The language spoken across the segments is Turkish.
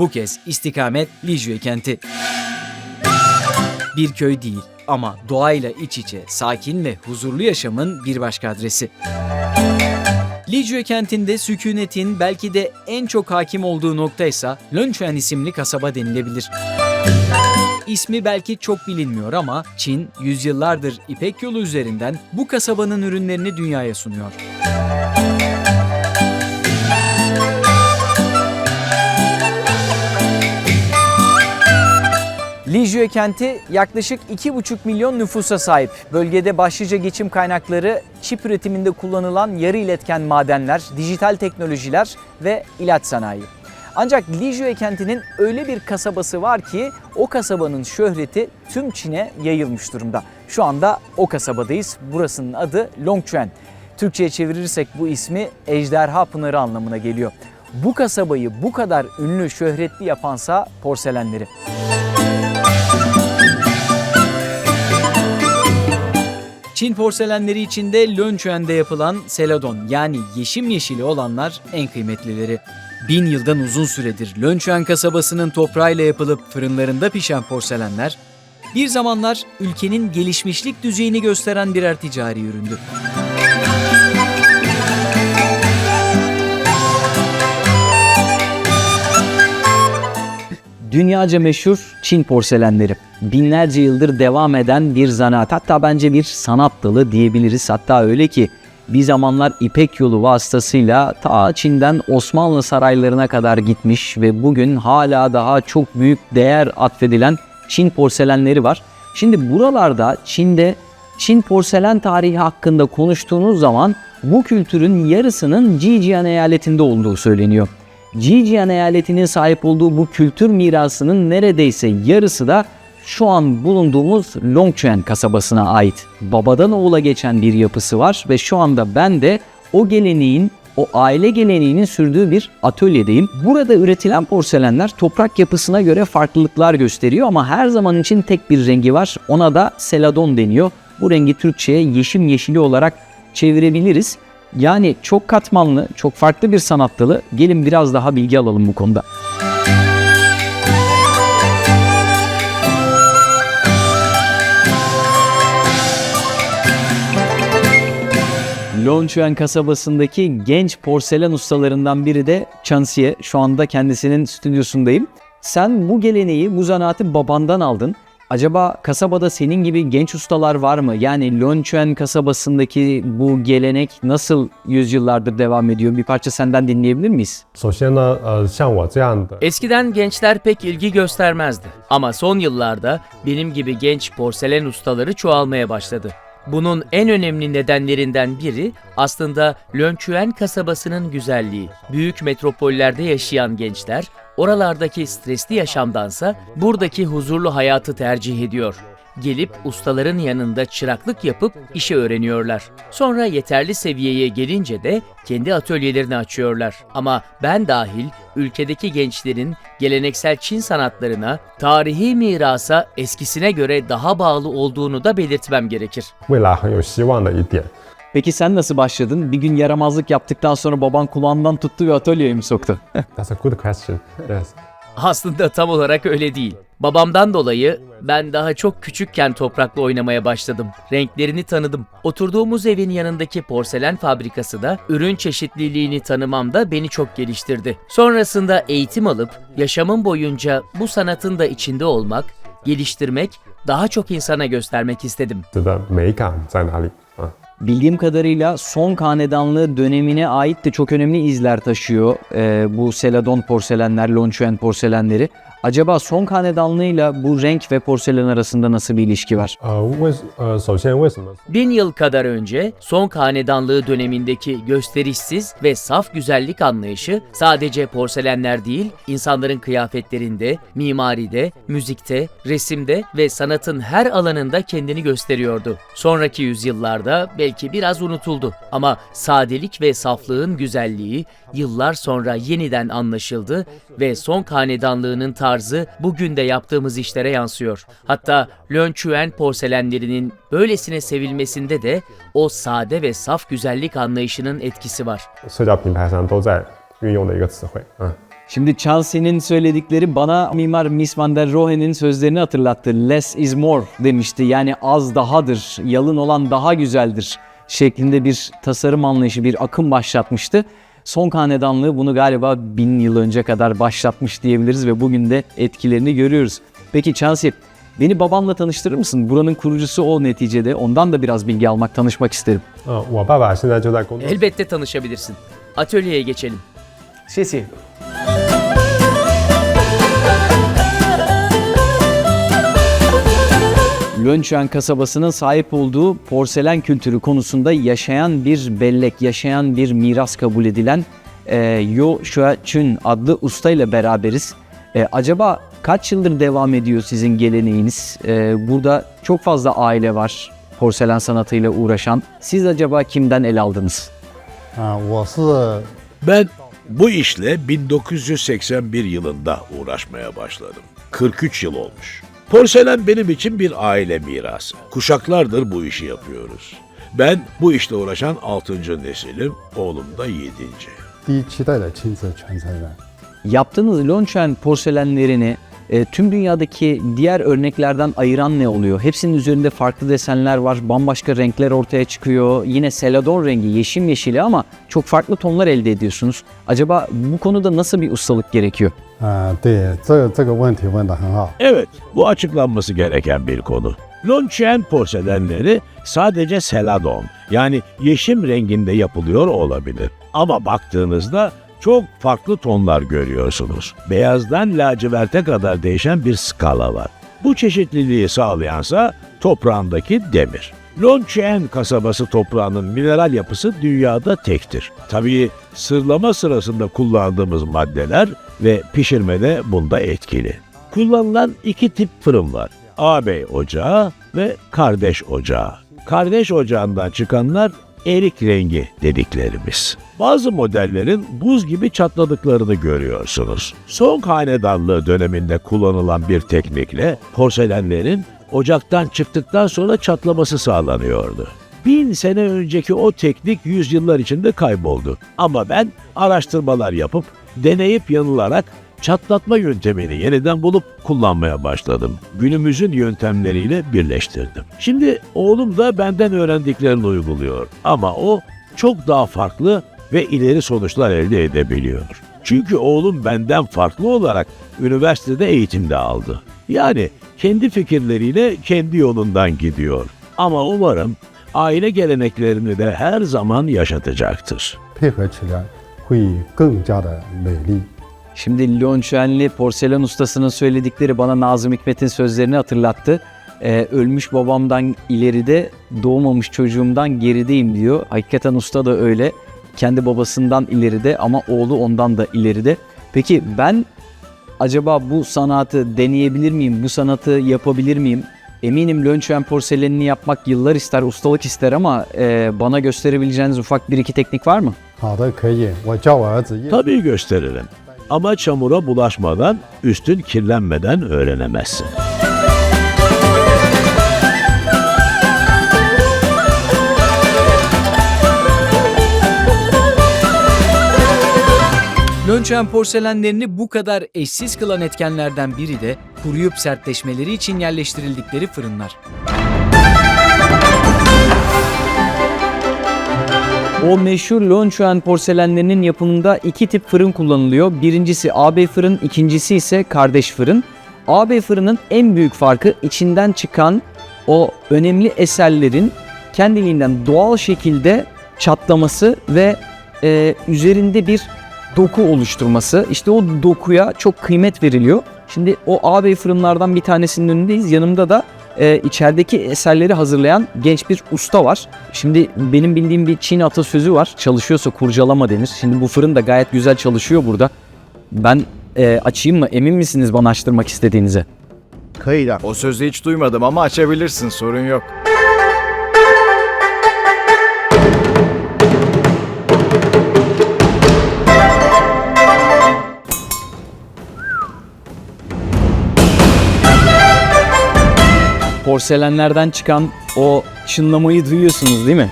Bu kez istikamet Lijue kenti. Bir köy değil ama doğayla iç içe, sakin ve huzurlu yaşamın bir başka adresi. Lijue kentinde sükunetin belki de en çok hakim olduğu nokta ise Lönçuen isimli kasaba denilebilir. İsmi belki çok bilinmiyor ama Çin yüzyıllardır İpek yolu üzerinden bu kasabanın ürünlerini dünyaya sunuyor. Lijue kenti yaklaşık 2,5 milyon nüfusa sahip. Bölgede başlıca geçim kaynakları çip üretiminde kullanılan yarı iletken madenler, dijital teknolojiler ve ilaç sanayi. Ancak Lijue kentinin öyle bir kasabası var ki o kasabanın şöhreti tüm Çin'e yayılmış durumda. Şu anda o kasabadayız. Burasının adı Longquan. Türkçe'ye çevirirsek bu ismi Ejderha Pınarı anlamına geliyor. Bu kasabayı bu kadar ünlü, şöhretli yapansa porselenleri. Çin porselenleri içinde Lönçuen'de yapılan seladon yani yeşim yeşili olanlar en kıymetlileri. Bin yıldan uzun süredir Lönçuen kasabasının toprağıyla yapılıp fırınlarında pişen porselenler, bir zamanlar ülkenin gelişmişlik düzeyini gösteren birer ticari üründü. Dünyaca meşhur Çin porselenleri. Binlerce yıldır devam eden bir zanaat hatta bence bir sanat dalı diyebiliriz. Hatta öyle ki bir zamanlar İpek yolu vasıtasıyla ta Çin'den Osmanlı saraylarına kadar gitmiş ve bugün hala daha çok büyük değer atfedilen Çin porselenleri var. Şimdi buralarda Çin'de Çin porselen tarihi hakkında konuştuğunuz zaman bu kültürün yarısının Jijian eyaletinde olduğu söyleniyor. Jijian eyaletinin sahip olduğu bu kültür mirasının neredeyse yarısı da şu an bulunduğumuz Longquan kasabasına ait. Babadan oğula geçen bir yapısı var ve şu anda ben de o geleneğin o aile geleneğinin sürdüğü bir atölyedeyim. Burada üretilen porselenler toprak yapısına göre farklılıklar gösteriyor ama her zaman için tek bir rengi var. Ona da seladon deniyor. Bu rengi Türkçe'ye yeşim yeşili olarak çevirebiliriz. Yani çok katmanlı, çok farklı bir sanat dalı. Gelin biraz daha bilgi alalım bu konuda. Longquan kasabasındaki genç porselen ustalarından biri de Chansiye. Şu anda kendisinin stüdyosundayım. Sen bu geleneği, bu zanaatı babandan aldın. Acaba kasabada senin gibi genç ustalar var mı? Yani Lönçen kasabasındaki bu gelenek nasıl yüzyıllardır devam ediyor? Bir parça senden dinleyebilir miyiz? Eskiden gençler pek ilgi göstermezdi. Ama son yıllarda benim gibi genç porselen ustaları çoğalmaya başladı. Bunun en önemli nedenlerinden biri aslında Lönçüen kasabasının güzelliği. Büyük metropollerde yaşayan gençler oralardaki stresli yaşamdansa buradaki huzurlu hayatı tercih ediyor gelip ustaların yanında çıraklık yapıp işi öğreniyorlar. Sonra yeterli seviyeye gelince de kendi atölyelerini açıyorlar. Ama ben dahil ülkedeki gençlerin geleneksel Çin sanatlarına, tarihi mirasa eskisine göre daha bağlı olduğunu da belirtmem gerekir. Peki sen nasıl başladın? Bir gün yaramazlık yaptıktan sonra baban kulağından tuttu ve atölyeye mi soktu? That's a good question. Yes. Aslında tam olarak öyle değil. Babamdan dolayı ben daha çok küçükken toprakla oynamaya başladım. Renklerini tanıdım. Oturduğumuz evin yanındaki porselen fabrikası da ürün çeşitliliğini tanımamda beni çok geliştirdi. Sonrasında eğitim alıp yaşamım boyunca bu sanatın da içinde olmak, geliştirmek, daha çok insana göstermek istedim. 指的美感在哪里啊？ Bildiğim kadarıyla son hanedanlığı dönemine ait de çok önemli izler taşıyor e, bu Seladon porselenler, Lonchuen porselenleri. Acaba son hanedanlığıyla bu renk ve porselen arasında nasıl bir ilişki var? Bin yıl kadar önce Song Hanedanlığı dönemindeki gösterişsiz ve saf güzellik anlayışı sadece porselenler değil, insanların kıyafetlerinde, mimaride, müzikte, resimde ve sanatın her alanında kendini gösteriyordu. Sonraki yüzyıllarda belki biraz unutuldu ama sadelik ve saflığın güzelliği yıllar sonra yeniden anlaşıldı ve Song Hanedanlığının tarzı bugün de yaptığımız işlere yansıyor. Hatta Lönçüen porselenlerinin böylesine sevilmesinde de o sade ve saf güzellik anlayışının etkisi var. 社交平台上都在运用的一个词汇？嗯， Şimdi Chelsea'nin söyledikleri bana mimar Mies van der Rohe'nin sözlerini hatırlattı. Less is more demişti. Yani az dahadır, yalın olan daha güzeldir şeklinde bir tasarım anlayışı, bir akım başlatmıştı. Son hanedanlığı bunu galiba bin yıl önce kadar başlatmış diyebiliriz ve bugün de etkilerini görüyoruz. Peki Chelsea, beni babamla tanıştırır mısın? Buranın kurucusu o neticede. Ondan da biraz bilgi almak, tanışmak isterim. Elbette tanışabilirsin. Atölyeye geçelim. Sì, sì, Lönçen kasabasının sahip olduğu porselen kültürü konusunda yaşayan bir bellek, yaşayan bir miras kabul edilen e, Yo Shua Chun adlı usta ile beraberiz. E, acaba kaç yıldır devam ediyor sizin geleneğiniz? E, burada çok fazla aile var porselen sanatıyla uğraşan. Siz acaba kimden el aldınız? Ben bu işle 1981 yılında uğraşmaya başladım. 43 yıl olmuş. Porselen benim için bir aile mirası. Kuşaklardır bu işi yapıyoruz. Ben bu işle uğraşan 6. nesilim, oğlum da 7. 第一期待的亲子传承人。 Yaptığınız Longchen porselenlerini e, tüm dünyadaki diğer örneklerden ayıran ne oluyor? Hepsinin üzerinde farklı desenler var, bambaşka renkler ortaya çıkıyor. Yine seladon rengi, yeşim yeşili ama çok farklı tonlar elde ediyorsunuz. Acaba bu konuda nasıl bir ustalık gerekiyor? Ha, evet, bu açıklanması gereken bir konu. Longchen porselenleri sadece seladon yani yeşim renginde yapılıyor olabilir. Ama baktığınızda çok farklı tonlar görüyorsunuz. Beyazdan laciverte kadar değişen bir skala var. Bu çeşitliliği sağlayansa toprağındaki demir. Lonchen kasabası toprağının mineral yapısı dünyada tektir. Tabii sırlama sırasında kullandığımız maddeler ve pişirmede bunda etkili. Kullanılan iki tip fırın var. ağabey ocağı ve kardeş ocağı. Kardeş ocağından çıkanlar erik rengi dediklerimiz. Bazı modellerin buz gibi çatladıklarını görüyorsunuz. Son hanedanlığı döneminde kullanılan bir teknikle porselenlerin ocaktan çıktıktan sonra çatlaması sağlanıyordu. Bin sene önceki o teknik yüzyıllar içinde kayboldu. Ama ben araştırmalar yapıp, deneyip yanılarak çatlatma yöntemini yeniden bulup kullanmaya başladım. Günümüzün yöntemleriyle birleştirdim. Şimdi oğlum da benden öğrendiklerini uyguluyor. Ama o çok daha farklı ve ileri sonuçlar elde edebiliyor. Çünkü oğlum benden farklı olarak üniversitede eğitimde aldı. Yani kendi fikirleriyle kendi yolundan gidiyor. Ama umarım aile geleneklerini de her zaman yaşatacaktır. Şimdi Lyon Şenli porselen ustasının söyledikleri bana Nazım Hikmet'in sözlerini hatırlattı. Ee, ölmüş babamdan ileride, doğmamış çocuğumdan gerideyim diyor. Hakikaten usta da öyle. Kendi babasından ileride ama oğlu ondan da ileride. Peki ben acaba bu sanatı deneyebilir miyim, bu sanatı yapabilir miyim? Eminim Lönçven porselenini yapmak yıllar ister, ustalık ister ama e, bana gösterebileceğiniz ufak bir iki teknik var mı? Tabii gösteririm. Ama çamura bulaşmadan, üstün kirlenmeden öğrenemezsin. Lönçen porselenlerini bu kadar eşsiz kılan etkenlerden biri de kuruyup sertleşmeleri için yerleştirildikleri fırınlar. O meşhur Longchuan porselenlerinin yapımında iki tip fırın kullanılıyor. Birincisi AB fırın, ikincisi ise kardeş fırın. AB fırının en büyük farkı içinden çıkan o önemli eserlerin kendiliğinden doğal şekilde çatlaması ve e, üzerinde bir doku oluşturması. İşte o dokuya çok kıymet veriliyor. Şimdi o AB fırınlardan bir tanesinin önündeyiz. Yanımda da e, içerideki eserleri hazırlayan genç bir usta var. Şimdi benim bildiğim bir Çin atasözü var. Çalışıyorsa kurcalama denir. Şimdi bu fırın da gayet güzel çalışıyor burada. Ben e, açayım mı? Emin misiniz bana açtırmak istediğinize? O sözü hiç duymadım ama açabilirsin sorun yok. Porselenlerden çıkan o çınlamayı duyuyorsunuz değil mi?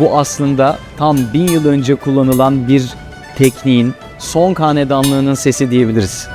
Bu aslında tam bin yıl önce kullanılan bir tekniğin Song hanedanlığının sesi diyebiliriz.